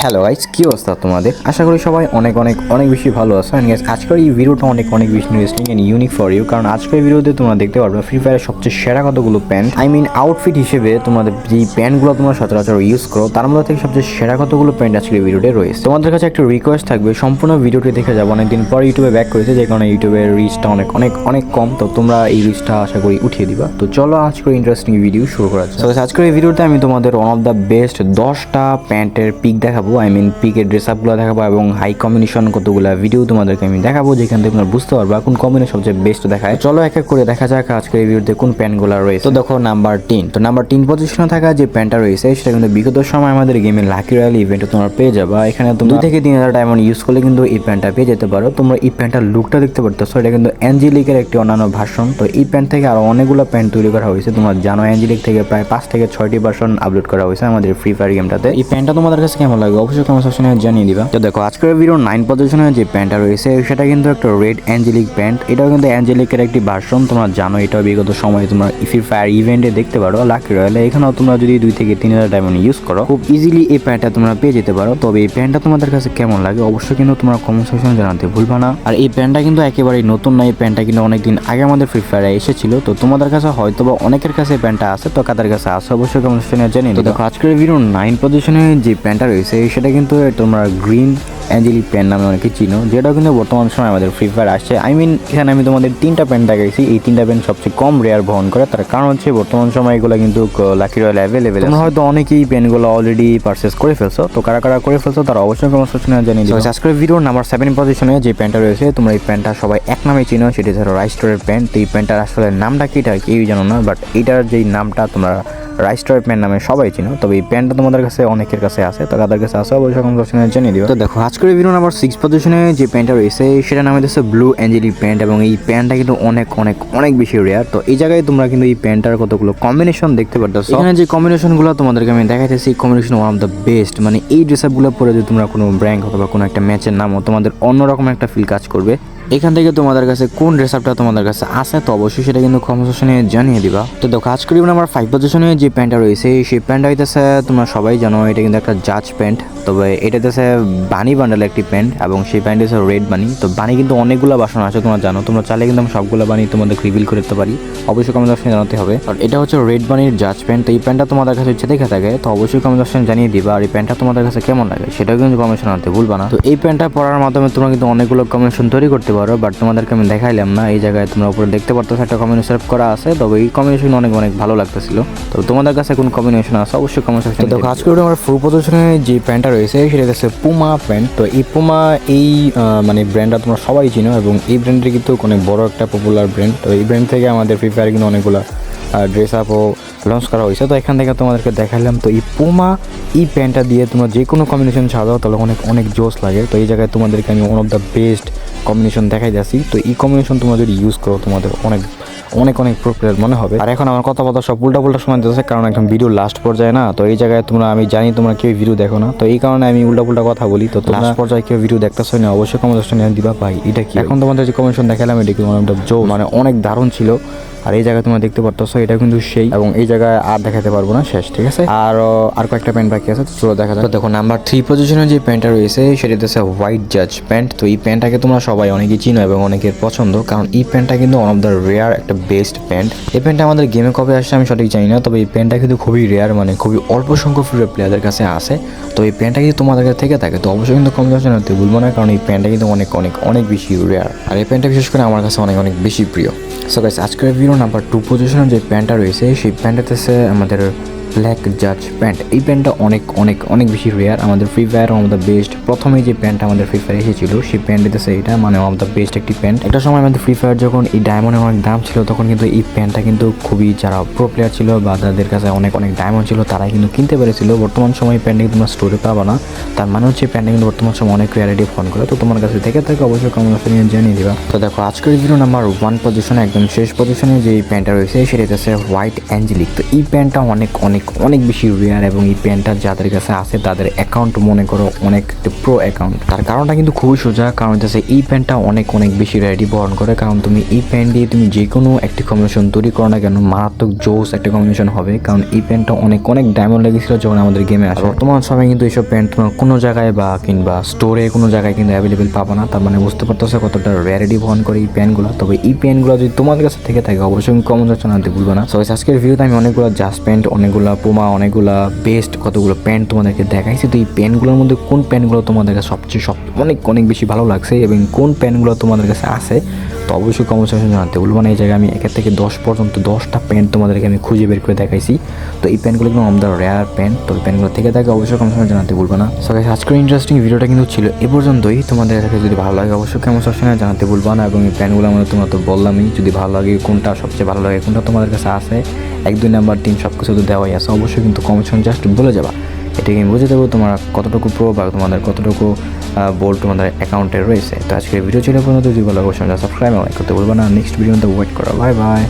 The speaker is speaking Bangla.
হ্যালো গাইস কি অবস্থা তোমাদের? আশা করি সবাই অনেক অনেক অনেক বেশি ভালো আছো। অ্যান্ড গাইস আজকের এই ভিডিওটা অনেক অনেক বেশি interesting and unique for you কারণ আজকের ভিডিওতে তোমরা দেখতে পারবে ফ্রি ফায়ারের সবচেয়ে সেরা কতগুলো প্যান্ট আই মিন আউটফিট হিসেবে তোমাদের যেই প্যান্টগুলো তোমরা সচরাচর ইউজ করো, তার মধ্যে থেকে সবচেয়ে সেরা কতগুলো প্যান্ট আজকের ভিডিওতে রয়েছে। তোমাদের কাছে একটা রিকোয়েস্ট থাকবে, সম্পূর্ণ ভিডিওটি দেখে যাব। অনেকদিন পর ইউটিউবে ব্যাক করেছে, যে কারণে ইউটিউবের রিচটা অনেক অনেক অনেক কম। তো তোমরা এই রিচটা আশা করি উঠিয়ে দিবা। তো চলো আজকের ইন্টারেস্টিং ভিডিও শুরু করা যাক। আজকের এই ভিডিওতে আমি তোমাদের ওয়ান অফ দ্য বেস্ট দশটা প্যান্টের পিক দেখাবো। আই মিন পিকের ড্রেস আপগুলো দেখাবো এবং হাই কম্বিনেশন কতগুলো ভিডিও তোমাদেরকে আমি দেখাবো যেখান থেকে তোমরা বুঝতে পারবা কোন কম্বিনেশন সবচেয়ে বেস্ট দেখায়। চলো এক এক করে দেখা যাক আজকের এই ভিডিওতে কোন প্যান্টগুলো রয়েছে। তো দেখো নাম্বার তিন। তো নাম্বার তিন পজিশনে থাকা যে প্যান্টটা রয়েছে সেটা কিন্তু বিগত সময় আমাদের গেমের লাকি রয়্যাল ইভেন্টে তোমরা পেয়ে যাবা। এখানে তোমরা দুই থেকে তিন হাজার ডায়মন্ড ইউজ করলে কিন্তু এই প্যান্টটা পেয়ে যেতে পারো। তোমরা এই প্যান্টটার লুকটা দেখতে পারতেছো এটা কিন্তু অ্যাঞ্জেলিকের একটি অন্যান্য ভার্সন তো এই প্যান্ট থেকে আরও অনেকগুলো প্যান্ট তৈরি করা হয়েছে। তোমরা জানো অ্যাঞ্জেলিক থেকে প্রায় পাঁচ থেকে ছয়টি ভার্সন আপলোড করা হয়েছে আমাদের ফ্রি ফায়ার গেমটাতে এই প্যান্টটা তোমাদের কাছে কেমন লাগে অবশ্যই কমেন্ট সেকশনে জানিয়ে দিবা। তো দেখো, আজকের ভিডিও নাইন পজিশনে যে প্যান্টটা রয়েছে, সেটা কিন্তু একটা রেড অ্যাঞ্জেলিক প্যান্ট এটাও কিন্তু অ্যাঞ্জেলিকের একটি ভার্সন তোমরা জানো, এটাও বিগত সময়ে তোমরা ফ্রি ফায়ার ইভেন্টে দেখতে পারো। লাকি রয়্যালে এখানেও তোমরা যদি দুই থেকে তিন হাজার ডায়মন্ড ইউজ করো, খুব ইজিলি এই প্যান্টটা তোমরা পেয়ে যেতে পারো। তবে এই প্যান্টটা তোমাদের কাছে কেমন লাগে, অবশ্যই কিন্তু তোমরা কমেন্ট সেকশনে জানাতে ভুলবা না। আর এই প্যান্টটা কিন্তু একেবারেই নতুন না, এই প্যান্টটা কিন্তু অনেকদিন আগে আমাদের ফ্রি ফায়ারে এসেছিল। তো তোমাদের কাছে হয়তো বা অনেকের কাছে এই প্যান্টটা আছে, তো কাদের কাছে আছে, অবশ্যই কমেন্ট সেকশনে জানিয়ে দেখো, আজকের ভিডিও নাইন পজিশনে যে প্যান্টটা রয়েছে সেটা কিন্তু তোমরা গ্রিন অ্যাঞ্জেলি প্যান্ট নামে অনেকে চিনো যেটা কিন্তু বর্তমান সময় আমাদের ফ্রি ফায়ার আসছে। আই মিন এখানে আমি তোমাদের তিনটা প্যান্ট দেখাইছি। এই তিনটা প্যান্ট সবচেয়ে কম রেয়ার বহন করে। তার কারণ হচ্ছে বর্তমান সময় এগুলো কিন্তু লাকি রয়্যাল অ্যাভেলেবেল তোমরা হয়তো অনেকেই প্যান্টগুলো অলরেডি পারচেস করে ফেলছো। তো কারা কারা করে ফেলছো তারা অবশ্যই কমেন্ট সেকশনে জানিয়ে দিও। আজকের ভিডিওর নাম্বার সেভেন পজিশনে যে প্যান্টটা রয়েছে, তোমরা এই প্যান্টটা সবাই এক নামে চিনো। সেটি ধরো রাইস্টোরের প্যান্ট তো এই প্যান্টটার আসলে নামটা কি, এটা কেউই জানো না। বাট এটার যেই নামটা তোমরা রাইস্টার প্যান্ট নামে সবাই চিনো তবে এই প্যান্টটা তোমাদের কাছে অনেকের কাছে আছে তো তাদের কাছে আছে অবশ্যই কমেন্ট সেকশনে জানিয়ে দিও। তো দেখো আজকের ভিডিও নাম্বার সিক্স পজিশনে যে প্যান্টটা রয়েছে সেটা নামে হচ্ছে ব্লু অ্যাঞ্জেলিক প্যান্ট এবং এই প্যান্টটা কিন্তু অনেক অনেক অনেক বেশি রেয়ার তো এই জায়গায় তোমরা কিন্তু এই প্যান্টটার কতগুলো কম্বিনেশন দেখতে পারতেছো? এখানে যে কম্বিনেশনগুলো তোমাদেরকে আমি দেখাইতেছি combination one of the best মানে এই ড্রেস আপগুলো পরে যদি তোমরা কোনো ব্র্যাঙ্ক অথবা কোনো একটা ম্যাচের নামও তোমাদের অন্যরকম একটা ফিল কাজ করবে। এখান থেকে তোমাদের কাছে কোন রেসাপটা তোমাদের কাছে আছে, তো অবশ্যই সেটা কিন্তু কমেন্ট সেকশনে জানিয়ে দিবা। তো দেখো আজকে আমার ফাইভ পজিশনে যে প্যান্টটা রয়েছে, সেই প্যান্টটা হইতেছে, তোমরা সবাই জানো, এটা কিন্তু একটা জাজ প্যান্ট তবে এটা হচ্ছে বানি বান্ডাল একটি প্যান্ট এবং সেই প্যান্ট হচ্ছে রেড বানি তো বানি কিন্তু অনেকগুলো বাসন আছে তোমরা জানো। তোমরা চাইলে কিন্তু আমি সবগুলো বানি তোমাদের রিভিল করে দিতে পারি। অবশ্যই কমেন্ট সেকশনে জানাতে হবে। আর এটা হচ্ছে রেড বানির জাজ প্যান্ট তো এই প্যান্টটা তোমাদের কাছে ইচ্ছে দেখে থাকে তো অবশ্যই কমেন্ট সেকশনে জানিয়ে দিবা। আর এই প্যান্টটা তোমাদের কাছে কেমন লাগে সেটাও কিন্তু কমেন্ট জানাতে ভুলবা না। তো এই প্যান্টটা পরার মাধ্যমে তোমরা কিন্তু অনেকগুলো কম্বিনেশন তৈরি করতে পারো বাট তোমাদেরকে আমি দেখাইলাম না। এই জায়গায় তোমরা উপরে দেখতে পারতো একটা কম্বিনেশন করা আছে তবে এই কম্বিনেশন অনেক অনেক ভালো লাগতেছিল। তো তোমাদের কাছে কোন কম্বিনেশন আছে অবশ্যই কমেন্ট সেকশনে দেখো আজকে আমার ফুল পজিশনে যে প্যান্টটা রয়েছে সেটা হচ্ছে পুমা প্যান্ট তো এই পুমা এই মানে ব্র্যান্ডটা তোমরা সবাই চিনো এবং এই ব্র্যান্ডের কিন্তু অনেক বড় একটা পপুলার ব্র্যান্ড তো এই ব্র্যান্ড থেকে আমাদের ফ্রি কিন্তু অনেকগুলো ড্রেস আপও লঞ্চ করা হয়েছে। তো এখান থেকে তোমাদেরকে দেখালাম, তো এই পুমা এই প্যান্টটা দিয়ে তোমরা যে কোনো কম্বিনেশন সাজাও তাহলে অনেক অনেক জোস লাগে। তো এই জায়গায় তোমাদেরকে আমি one of the best combination দেখাই যাচ্ছি তো এই কম্বিনেশন তোমরা যদি ইউজ করো, তোমাদের অনেক অনেক অনেক প্রক্রিয়ার মনে হবে। আর এখন আমার কথা বলতে সব উল্টা পুল্টা সময় দিতেছে কারণ এখন ভিডিও লাস্ট পর্যায়ে না তো এই জায়গায় তোমরা আমি জানি তোমরা কেউ ভিডিও দেখো না তো এই কারণে আমি উল্টা পুল্টা কথা বলি তো লাস্ট পর্যায়ে কেউ ভিডিও দেখতেছো না অবশ্যই কমেন্ট সেকশনে দিবা ভাই এটা কি? এখন তোমাদের যে কমেন্ট দেখালাম এটা কি মানে অনেক দারুণ ছিল। আর এই জায়গায় তোমরা দেখতে পারতেছো, এটা কিন্তু সেই, এবং এই জায়গায় আর দেখাতে পারব না, শেষ, ঠিক আছে? আর আর কয়েকটা প্যান্ট বাকি আছে চলো দেখা যাক। দেখো নাম্বার থ্রি পজিশনে যে প্যান্টটা রয়েছে, সেটা হচ্ছে হোয়াইট জাজ প্যান্ট তো এই প্যান্টটাকে তোমরা সবাই অনেকেই চিনো এবং অনেকের পছন্দ, কারণ এই প্যান্টটা কিন্তু ওয়ান অফ দ্য রেয়ার একটা বেস্ট প্যান্ট এই প্যান্টটা আমাদের গেমে কবে আসছে আমি সঠিক জানি না, তবে এই প্যান্টটা কিন্তু খুবই রেয়ার মানে খুবই অল্প সংখ্যক ফ্রি প্লেয়ারদের কাছে আছে তো এই প্যান্টটা যদি তোমাদের কাছে থেকে থাকে, তো অবশ্যই কিন্তু কম জানাতে হতে ভুলবো না, কারণ এই প্যান্টটা কিন্তু অনেক অনেক অনেক বেশি রেয়ার আর এই প্যান্টটা বিশেষ করে আমার কাছে অনেক অনেক বেশি প্রিয়। সো গাইস আজকের ভিডিও নাম্বার টু পজিশনের যে প্যান্টটা রয়েছে সেই প্যান্টটাতে আমাদের ব্ল্যাক জাজ প্যান্ট এই প্যান্টটা অনেক অনেক অনেক বেশি রেয়ার আমাদের Free Fire of the best প্রথমে যে প্যান্টটা আমাদের ফ্রি ফায়ার এসেছিল, সেই প্যান্টটাতে এটা মানে অফ দ্য বেস্ট একটি প্যান্ট একটা সময় আমাদের ফ্রি ফায়ার যখন এই ডায়মন্ডের অনেক দাম ছিল, তখন কিন্তু এই প্যান্টটা কিন্তু খুবই যারা প্রো প্লেয়ার ছিল বা যাদের কাছে অনেক অনেক ডায়মন্ড ছিল, তারাই কিন্তু কিনতে পেরেছিল। বর্তমান সময় প্যান্টটা কিন্তু তোমরা স্টোরে পাবা না। তার মানে হচ্ছে প্যান্টটা কিন্তু বর্তমান সময় অনেক রিয়ালিটি ফোন করে। তো তোমার কাছে থেকে থাকে, অবশ্যই কমেন্ট নিয়ে জানিয়ে দিবা। তো দেখো, আজকের ভিডিও নাম্বার ওয়ান পজিশনে একদম শেষ পজিশনে যে প্যান্টটা রয়েছে, সেটা হচ্ছে হোয়াইট অ্যাঞ্জেলিক তো এই প্যান্টটা অনেক অনেক অনেক বেশি রেয়ার এবং এই প্যান্টটা যাদের কাছে আছে, তাদের অ্যাকাউন্ট মনে করো অনেক প্রো অ্যাকাউন্ট তার কারণটা কিন্তু খুবই সোজা, কারণ হচ্ছে এই প্যান্টটা অনেক অনেক বেশি রেডি বহন করে। কারণ তুমি এই প্যান্ট দিয়ে তুমি যে কোনো একটি কম্বিনেশন তৈরি করো না কেন, মারাত্মক জোস একটা কম্বিনেশন হবে। কারণ এই প্যান্টটা অনেক অনেক ডায়মন্ড লেগেছিল যখন আমাদের গেমে আসে। বর্তমান সময় কিন্তু এইসব প্যান্ট তোমার কোনো জায়গায় বা কিংবা স্টোরে কোনো জায়গায় কিন্তু অ্যাভেলেবেল পাবো না। তার মানে বুঝতে পারতেছো কতটা রেয়ারিটি বহন করে এই প্যান্টগুলো তবে এই প্যান্টগুলো যদি তোমাদের কাছে থেকে থাকে, অবশ্যই কমেন্ট আনতে ভুলবে না। সো আজকের ভিডিওতে আমি অনেকগুলো জাস্ট প্যান্ট অনেকগুলো পোমা অনেকগুলা বেস্ট কতগুলো প্যান্ট তোমাদেরকে দেখাইছি। তো এই প্যান্টগুলোর মধ্যে কোন প্যান্টগুলো তোমাদের কাছে সবচেয়ে সব অনেক অনেক বেশি ভালো লাগছে এবং কোন প্যান্টগুলো তোমাদের কাছে আছে? তো অবশ্যই কমেন্ট সেকশন জানাতে ভুলবো না। এই জায়গায় আমি একের থেকে দশ পর্যন্ত দশটা প্যান্ট তোমাদেরকে আমি খুঁজে বের করে দেখাইছি। তো এই প্যান্টগুলো কিন্তু আমাদের রেয়ার প্যান্ট তো এই প্যান্টগুলো থেকে থাকে অবশ্যই কমেন্ট সেকশন জানাতে ভুলবো না। সো guys, আজকের ইন্টারেস্টিং ভিডিওটা কিন্তু ছিল এ পর্যন্তই। তোমাদের কাছে যদি ভালো লাগে অবশ্যই কমেন্ট সেকশনে জানাতে ভুলবো না। এবং এই প্যান্টগুলো আমাদের তোমরা তো বললামই যদি ভালো লাগে কোনটা সবচেয়ে ভালো লাগে কোনটা তোমাদের কাছে আছে? এক দুই নাম্বার তিন সব কিছু তো দেওয়াই আছে। অবশ্যই কিন্তু কমেন্ট সেকশন জাস্ট বলে যাবা। এটাকে আমি বুঝে দেবো তোমার কতটুকু প্রো বা তোমাদের কতটুকু বোল তোমাদের অ্যাকাউন্টে রয়েছে। তো আজকের ভিডিও ছিল পর্যন্ত। যদি ভালো অবশ্যই সাবস্ক্রাইব করতে বলব না। নেক্সট ভিডিও ওয়েট করো। Bye bye